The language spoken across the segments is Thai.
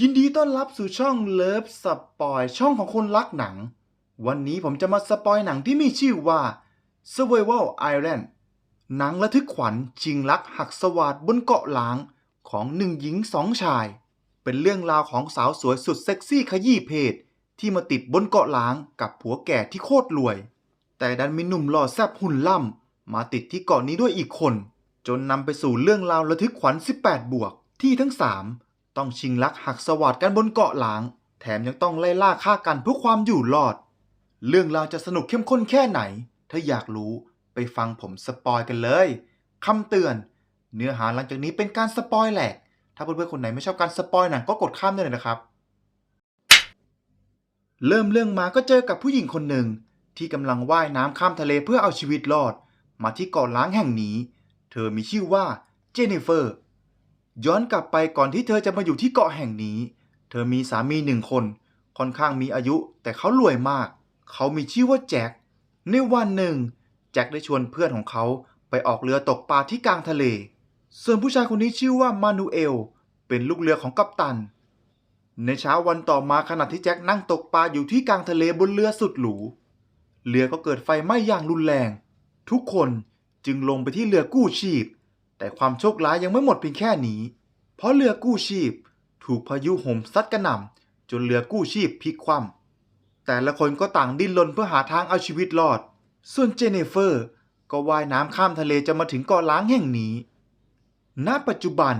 ยินดีต้อนรับสู่ช่องเลิฟสปอยช่องของคนรักหนัง วันนี้ผมจะมาสปอยหนังที่มีชื่อว่า Survival Island หนังระทึกขวัญชิงรักหักสวาดบนเกาะล้างของหนึ่งหญิงสองชาย เป็นเรื่องราวของสาวสวยสุดเซ็กซี่ขยี้เพศที่มาติดบนเกาะล้างกับผัวแก่ที่โคตรรวย แต่ดันมีหนุ่มหล่อแซบหุ่นล่ำมาติดที่เกาะนี้ด้วยอีกคน จนนำไปสู่เรื่องราวระทึกขวัญ 18 บวกที่ทั้ง3 ต้องชิงลักหักสวัสดกันบนเกาะล้าง แถมยังต้องไล่ล่าฆ่ากันเพื่อความอยู่รอด เรื่องราวจะสนุกเข้มข้นแค่ไหน ถ้าอยากรู้ไปฟังผมสปอยกันเลยคำเตือน เนื้อหาหลังจากนี้เป็นการสปอยแหละถ้าเพื่อนๆคนไหนไม่ชอบการสปอยหนังก็กดข้ามได้เลยนะครับ เริ่มเรื่องมาก็เจอกับผู้หญิงคนหนึ่ง ที่กำลังว่ายน้ำข้ามทะเลเพื่อเอาชีวิตรอด มาที่เกาะล้างแห่งนี้ เธอมีชื่อว่าเจนนิเฟอร์ ย้อนกลับไปก่อนที่เธอจะมาอยู่ที่เกาะแห่งนี้ เธอมีสามีหนึ่งคน ค่อนข้างมีอายุ แต่เขารวยมาก เขามีชื่อว่าแจ็ค ในวันหนึ่ง แจ็คได้ชวนเพื่อนของเขาไปออกเรือตกปลาที่กลางทะเล ส่วนผู้ชายคนนี้ชื่อว่ามานูเอล เป็นลูกเรือของกัปตัน ในเช้าวันต่อมาขณะที่แจ็คนั่งตกปลาอยู่ที่กลางทะเลบนเรือสุดหรู เรือก็เกิดไฟไหม้อย่างรุนแรง ทุกคนจึงลงไปที่เรือกู้ชีพ แต่ความโชคร้ายยังไม่หมดเพียงแค่นี้ เพราะเรือกู้ชีพ ถูกพายุโหมซัดกระหน่ำจนเรือกู้ชีพพลิกคว่ำแต่ละคนก็ต่างดิ้นรนเพื่อหาทางเอาชีวิตรอด ส่วนเจเนฟเฟอร์ ก็ว่ายน้ำข้ามทะเลจะมาถึงเกาะล้างแห่งนี้ ณ ปัจจุบัน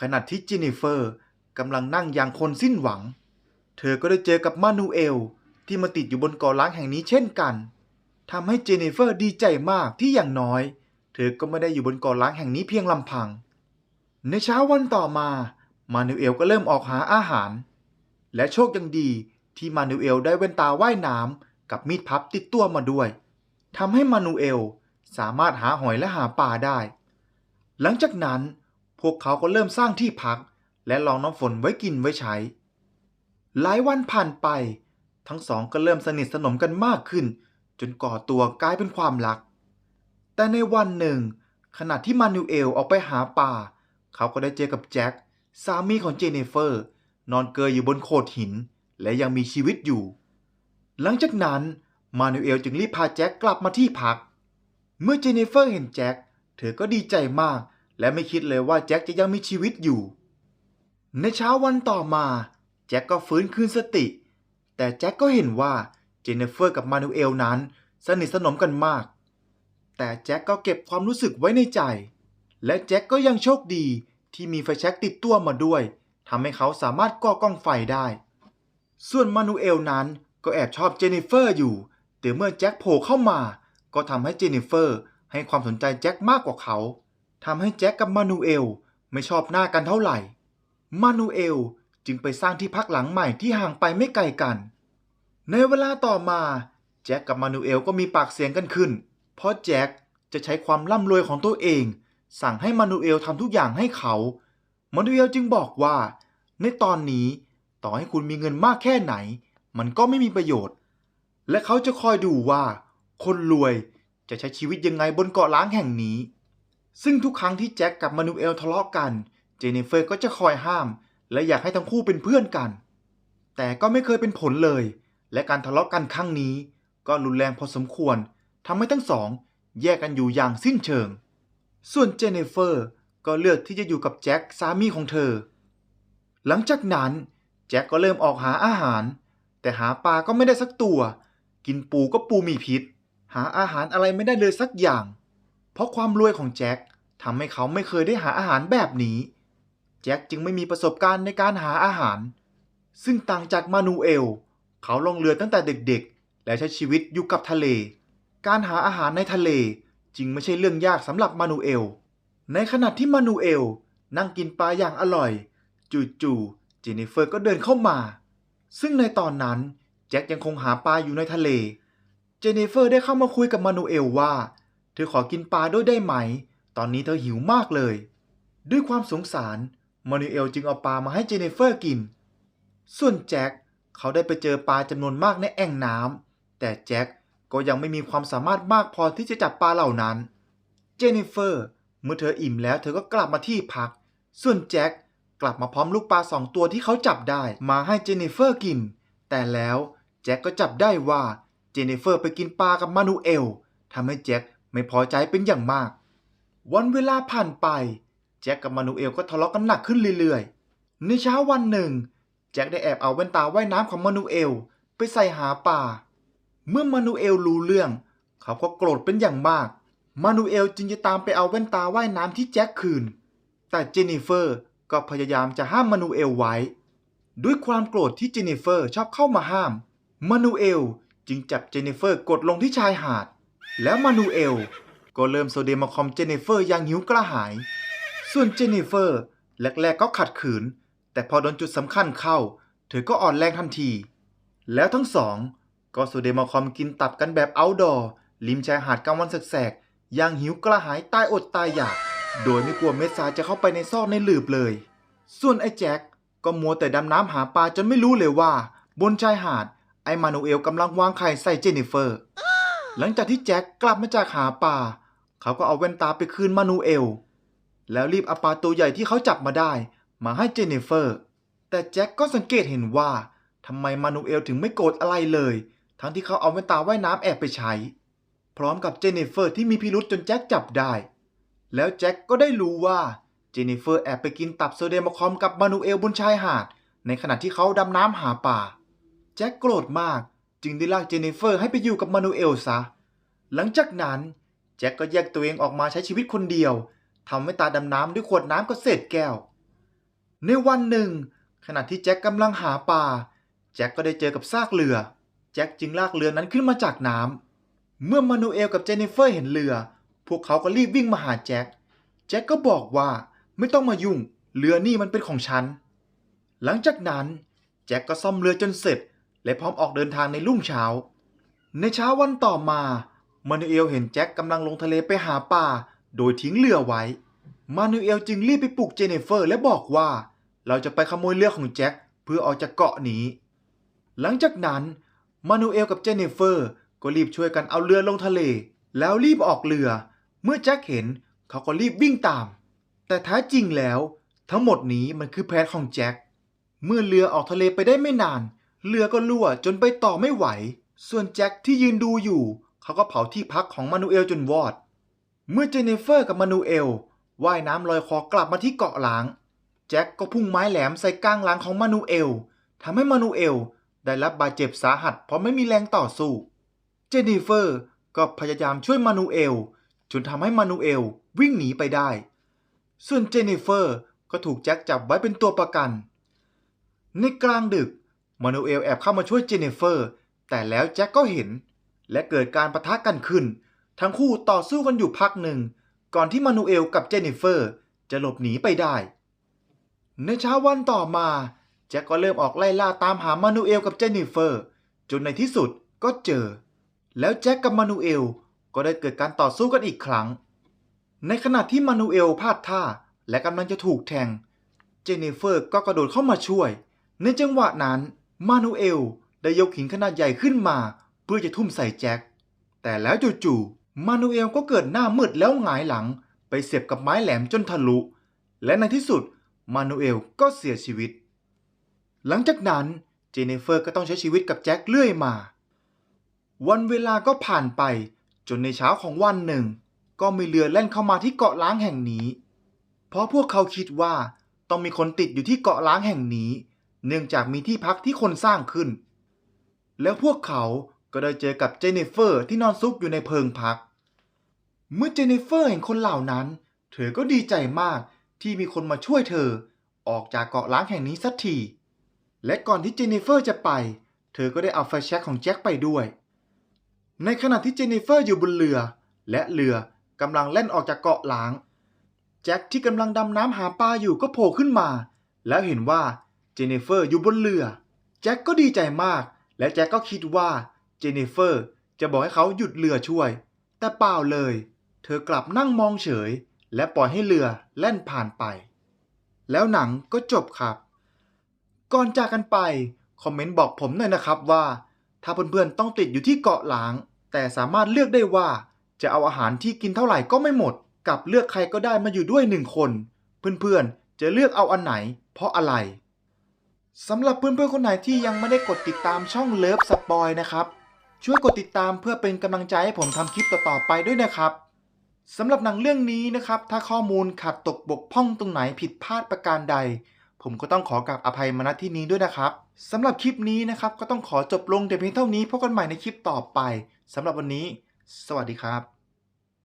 ขณะที่เจเนฟเฟอร์กำลังนั่งอย่างคนสิ้นหวัง เธอก็ได้เจอกับมานูเอลที่มาติดอยู่บนเกาะล้างแห่งนี้เช่นกันทำให้เจเนฟเฟอร์ดีใจมากที่อย่างน้อย เธอก็ไม่ได้อยู่บนเกาะล้างแห่งนี้เพียงลำพัง ในเช้าวันต่อมา มานูเอลก็เริ่มออกหาอาหาร และโชคยังดีที่มานูเอลได้แว่นตาว่ายน้ำกับมีดพับติดตัวมาด้วยทำให้มานูเอลสามารถหาหอยและหาปลาได้ หลังจากนั้นพวกเขาก็เริ่มสร้างที่พัก และรองน้ำฝนไว้กินไว้ใช้ หลายวันผ่านไป ทั้งสองก็เริ่มสนิทสนมกันมากขึ้น จนก่อตัวกลายเป็นความรัก แต่ในวันหนึ่ง ขณะที่มานูเอลออกไปหาปลาเขาก็ได้เจอกับแจ็คสามีของเจเนเฟอร์ นอนเกยอยู่บนโขดหิน และยังมีชีวิตอยู่ หลังจากนั้นมานูเอลจึงรีบพาแจ็คกลับมาที่พัก เมื่อเจเนเฟอร์เห็นแจ็คเธอก็ดีใจมาก และไม่คิดเลยว่าแจ็คจะยังมีชีวิตอยู่ ในเช้าวันต่อมา แจ็คก็ฟื้นคืนสติ แต่แจ็คก็เห็นว่าเจเนเฟอร์กับมานูเอลนั้น สนิทสนมกันมาก แต่แจ็คก็เก็บความรู้สึกไว้ในใจ และแจ็คก็ยังโชคดีที่มีไฟแช็กติดตัวมาด้วยทำให้เขาสามารถก่อกองไฟได้ ส่วนมานูเอลนั้นก็แอบชอบเจนนิเฟอร์อยู่ แต่เมื่อแจ็คโผล่เข้ามา ก็ทำให้เจนนิเฟอร์ให้ความสนใจแจ็คมากกว่าเขาทำให้แจ็คกับมานูเอลไม่ชอบหน้ากันเท่าไหร่ มานูเอลจึงไปสร้างที่พักหลังใหม่ที่ห่างไปไม่ไกลกัน ในเวลาต่อมา แจ็คกับมานูเอลก็มีปากเสียงกันขึ้น เพราะแจ็คจะใช้ความร่ำรวยของตัวเอง สั่งให้มานูเอลทำทุกอย่างให้เขา มานูเอลจึงบอกว่า ในตอนนี้ต่อให้คุณมีเงินมากแค่ไหน มันก็ไม่มีประโยชน์ และเขาจะคอยดูว่า คนรวยจะใช้ชีวิตยังไงบนเกาะล้างแห่งนี้ ซึ่งทุกครั้งที่แจ็คกับมานูเอลทะเลาะกัน เจเนฟเฟอร์ก็จะคอยห้าม และอยากให้ทั้งคู่เป็นเพื่อนกัน แต่ก็ไม่เคยเป็นผลเลย และการทะเลาะกันครั้งนี้ ก็รุนแรงพอสมควร ทำให้ทั้งสอง แยกกันอยู่อย่างสิ้นเชิง ส่วนเจเนฟเฟอร์ก็เลือกที่จะอยู่กับแจ็คสามีของเธอ หลังจากนั้นแจ็คก็เริ่มออกหาอาหาร แต่หาปลาก็ไม่ได้สักตัว กินปูก็ปูมีพิษ หาอาหารอะไรไม่ได้เลยสักอย่าง เพราะความรวยของแจ็คทำให้เขาไม่เคยได้หาอาหารแบบนี้ แจ็คจึงไม่มีประสบการณ์ในการหาอาหาร ซึ่งต่างจากมานูเอล เขาลงเรือตั้งแต่เด็กๆ และใช้ชีวิตอยู่กับทะเล การหาอาหารในทะเลจึงไม่ใช่เรื่องยากสำหรับมานูเอล ในขณะที่มานูเอลนั่งกินปลาอย่างอร่อย จู่ๆเจนนิเฟอร์ก็เดินเข้ามา ซึ่งในตอนนั้นแจ็คยังคงหาปลาอยู่ในทะเล เจนนิเฟอร์ได้เข้ามาคุยกับมานูเอลว่า เธอขอกินปลาด้วยได้ไหม ตอนนี้เธอหิวมากเลย ด้วยความสงสารมานูเอลจึงเอาปลามาให้เจนนิเฟอร์กิน ส่วนแจ็คเขาได้ไปเจอปลาจำนวนมากในแอ่งน้ำแต่แจ็ค ก็ยังไม่มีความสามารถมากพอที่จะจับปลาเหล่านั้น เจนนิเฟอร์ เมื่อเธออิ่มแล้วเธอก็กลับมาที่พัก ส่วนแจ็คกลับมาพร้อมลูกปลาสองตัวที่เขาจับได้มาให้เจนนิเฟอร์กิน แต่แล้วแจ็คก็จับได้ว่าเจนนิเฟอร์ไปกินปลากับมานูเอลทำให้แจ็คไม่พอใจเป็นอย่างมาก วันเวลาผ่านไป แจ็คกับมานูเอลก็ทะเลาะกันหนักขึ้นเรื่อยๆ ในเช้าวันหนึ่ง แจ็คได้แอบเอาแว่นตาว่ายน้ำของมานูเอลไปใส่หาปลา เมื่อมานูเอลรู้เรื่อง เขาก็โกรธเป็นอย่างมาก มานูเอลจึงจะตามไปเอาแว่นตาว่ายน้ำที่แจ็คคืน แต่เจนนิเฟอร์ก็พยายามจะห้ามมานูเอลไว้ ด้วยความโกรธที่เจนนิเฟอร์ชอบเข้ามาห้าม มานูเอลจึงจับเจนนิเฟอร์กดลงที่ชายหาด แล้วมานูเอลก็เริ่มโซเดมมาคอมเจนนิเฟอร์อย่างหิวกระหาย ส่วนเจนนิเฟอร์แรกๆก็ขัดขืน แต่พอโดนจุดสำคัญเข้า เธอก็อ่อนแรงทันที แล้วทั้งสอง ก็โซเดมาคอมกินตับกันแบบเอาดอร์ริมชายหาดกลางวันแสกๆย่างหิวกระหายตายอดตายอยาก โดยไม่กลัวเม็ดทรายจะเข้าไปในซอกในหลืบเลย ส่วนไอ้แจ็คก็มัวแต่ดำน้ำหาปลาจนไม่รู้เลยว่า บนชายหาด ไอ้มานูเอลกำลังวางไข่ใส่เจนนิเฟอร์ หลังจากที่แจ็คกลับมาจากหาปลาเขาก็เอาแว่นตาไปคืนมานูเอล แล้วรีบเอาปลาตัวใหญ่ที่เขาจับมาได้ มาให้เจนนิเฟอร์ แต่แจ็คก็สังเกตเห็นว่าทำไมมานูเอลถึงไม่โกรธอะไรเลย ทั้งที่เขาเอาแว่นตาว่ายน้ำแอบไปใช้ พร้อมกับเจนนิเฟอร์ที่มีพิรุษจนแจ็คจับได้ แล้วแจ็คก็ได้รู้ว่าเจนนิเฟอร์แอบไปกินตับโซเดมคอมกับมานูเอลบนชายหาด ในขณะที่เขาดำน้ำหาป่า แจ็คโกรธมากจึงได้ลากเจนนิเฟอร์ให้ไปอยู่กับมานูเอลซะ หลังจากนั้นแจ็คก็แยกตัวเองออกมาใช้ชีวิตคนเดียวทำให้ตาดำน้ำด้วยขวดน้ำกับเศษแก้ว ในวันหนึ่ง ขณะที่แจ็คกำลังหาปลาแจ็คก็ได้เจอกับซากเรือ จ็คจึงลากเรือนั้นขึ้นมาจากน้ำเมื่อมานูเอลกับเจนนิเฟอร์เห็นเรือ พวกเขาก็รีบวิ่งมาหาแจ็ค แจ็คก็บอกว่าไม่ต้องมายุ่ง เรือนี่มันเป็นของฉัน หลังจากนั้น แจ็คก็ซ่อมเรือจนเสร็จ และพร้อมออกเดินทางในรุ่งเช้า ในเช้าวันต่อมา มานูเอลเห็นแจ็คกำลังลงทะเลไปหาปลา โดยทิ้งเรือไว้ มานูเอลจึงรีบไปปลุกเจเนฟเฟอร์และบอกว่า เราจะไปขโมยเรือของแจ็คเพื่อออกจากเกาะนี้ หลังจากนั้น มานูเอลกับเจเนฟเฟอร์ ก็รีบช่วยกันเอาเรือลงทะเล แล้วรีบออกเรือ เมื่อแจ็คเห็นเขาก็รีบวิ่งตาม แต่แท้จริงแล้ว ทั้งหมดนี้มันคือแผนของแจ็คเมื่อเรือออกทะเลไปได้ไม่นาน เรือก็รั่วจนไปต่อไม่ไหว ส่วนแจ็คที่ยืนดูอยู่ เขาก็เผาที่พักของมานูเอลจนวอด เมื่อเจเนฟเฟอร์กับมานูเอลว่ายน้ำลอยคอกลับมาที่เกาะล้าง แจ็คก็พุ่งไม้แหลมใส่ก้างหลังของมานูเอลทำให้มานูเอล ได้รับบาดเจ็บสาหัสเพราะไม่มีแรงต่อสู้ เจนนิเฟอร์ก็พยายามช่วยมานูเอลจนทำให้มานูเอลวิ่งหนีไปได้ ส่วนเจนนิเฟอร์ก็ถูกแจ็คจับไว้เป็นตัวประกัน ในกลางดึก มานูเอลแอบเข้ามาช่วยเจนนิเฟอร์ แต่แล้วแจ็คก็เห็น และเกิดการประทะกันขึ้น ทั้งคู่ต่อสู้กันอยู่พักหนึ่ง ก่อนที่มานูเอลกับเจนนิเฟอร์จะหลบหนีไปได้ ในเช้าวันต่อมา แจ็คก็เริ่มออกไล่ล่าตามหามานูเอลกับเจนนิเฟอร์ จนในที่สุดก็เจอ แล้วแจ็คกับมานูเอลก็ได้เกิดการต่อสู้กันอีกครั้ง ในขณะที่มานูเอลพลาดท่าและกำลังจะถูกแทง เจนนิเฟอร์ก็กระโดดเข้ามาช่วย ในจังหวะนั้น มานูเอลได้ยกหินขนาดใหญ่ขึ้นมา เพื่อจะทุ่มใส่แจ็ค แต่แล้วจู่ๆ มานูเอลก็เกิดหน้ามืดแล้วหงายหลัง ไปเสียบกับไม้แหลมจนทะลุ และในที่สุด มานูเอลก็เสียชีวิต หลังจากนั้นเจเนฟเฟอร์ก็ต้องใช้ชีวิตกับแจ็คเรื่อยมา วันเวลาก็ผ่านไป จนในเช้าของวันหนึ่ง ก็มีเรือแล่นเข้ามาที่เกาะล้างแห่งนี้ เพราะพวกเขาคิดว่าต้องมีคนติดอยู่ที่เกาะล้างแห่งนี้ เนื่องจากมีที่พักที่คนสร้างขึ้น แล้วพวกเขาก็ได้เจอกับเจเนฟเฟอร์ที่นอนซุกอยู่ในเพิงพัก เมื่อเจเนฟเฟอร์เห็นคนเหล่านั้น เธอก็ดีใจมากที่มีคนมาช่วยเธอ ออกจากเกาะล้างแห่งนี้สักที และก่อนที่เจนนิเฟอร์จะไป เธอก็ได้เอาไฟแช็กของแจ็คไปด้วย ในขณะที่เจนนิเฟอร์อยู่บนเรือ และเรือกำลังเล่นออกจากเกาะหลาง แจ็คที่กำลังดำน้ำหาปลาอยู่ก็โผล่ขึ้นมา แล้วเห็นว่าเจนนิเฟอร์อยู่บนเรือ แจ็คก็ดีใจมาก และแจ็คก็คิดว่าเจนนิเฟอร์จะบอกให้เขาหยุดเรือช่วย แต่เปล่าเลย เธอกลับนั่งมองเฉย และปล่อยให้เรือแล่นผ่านไป แล้วหนังก็จบครับ ก่อนจากกันไป คอมเมนต์บอกผมหน่อยนะครับว่า ถ้าเพื่อนๆต้องติดอยู่ที่เกาะหลาง แต่สามารถเลือกได้ว่า จะเอาอาหารที่กินเท่าไหร่ก็ไม่หมด กับเลือกใครก็ได้มาอยู่ด้วยหนึ่งคน เพื่อนๆจะเลือกเอาอันไหน เพราะอะไรสำหรับเพื่อนๆคนไหนที่ยังไม่ได้กดติดตามช่องเลิฟสปอยนะครับ ช่วยกดติดตามเพื่อเป็นกำลังใจให้ผมทำคลิปต่อๆไปด้วยนะครับสำหรับหนังเรื่องนี้นะครับ ถ้าข้อมูลขาดตกบกพร่องตรงไหนผิดพลาดประการใด ผมก็ต้องขอกราบอภัยมาณที่นี้ด้วยนะครับสำหรับคลิปนี้นะครับ ก็ต้องขอจบลงแต่เพียงเท่านี้พบกันใหม่ในคลิปต่อไปสำหรับวันนี้ สวัสดีครับ